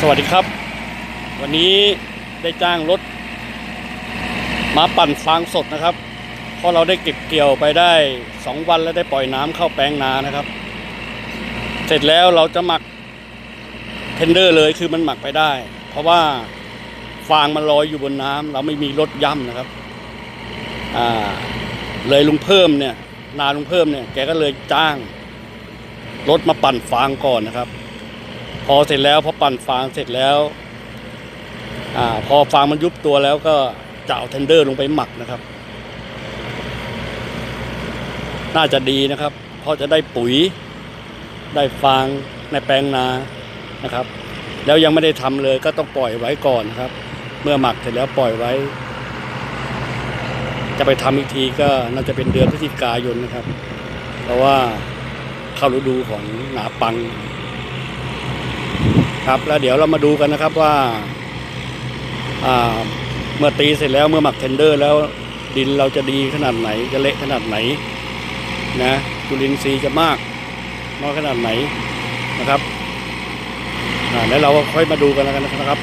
สวัสดีครับ วันนี้ได้จ้างรถ มาปั่นฟางสดนะครับ เพราะเราได้เก็บเกี่ยวไปได้สองวันแล้วได้ปล่อยน้ำเข้าแปลงนานะครับ เสร็จแล้วเราจะหมักเทนเดอร์เลยคือมันหมักไปได้ เพราะว่าฟางมันลอยอยู่บนน้ำเราไม่มีรถย่ำนะครับอ่าเลยลุงเพิ่มเนี่ย นาลุงเพิ่มเนี่ยแกก็เลยจ้างรถมาปั่นฟางก่อนนะครับ พอเสร็จแล้วพอปั่นฟางเสร็จแล้วอาพอฟางมันยุบตัวแล้วก็จะเอาเทนเดอร์ลงไปหมักนะครับ น่าจะดีนะครับ เพราะจะได้ปุ๋ย ได้ฟางในแปลงนานะครับ แล้วยังไม่ได้ทำเลยก็ต้องปล่อยไว้ก่อนนครับ เมื่อหมักเสร็จแล้วปล่อยไว้ จะไปทำอีกทีก็น่าจะเป็นเดือนพฤศจิกายนนะครับ เพราะว่าเข้าฤดูของหนาปัง ครับ แล้วเดี๋ยวเรามาดูกันนะครับว่าเมื่อตีเสร็จแล้วเมื่อหมักเทนเดอร์ แล้วดินเราจะดีขนาดไหนจะเละขนาดไหนนะจุลินทรีย์จะมากน้อยขนาดไหนนะครับแล้วเราก็ค่อยมาดูกันแล้วกันนะครับ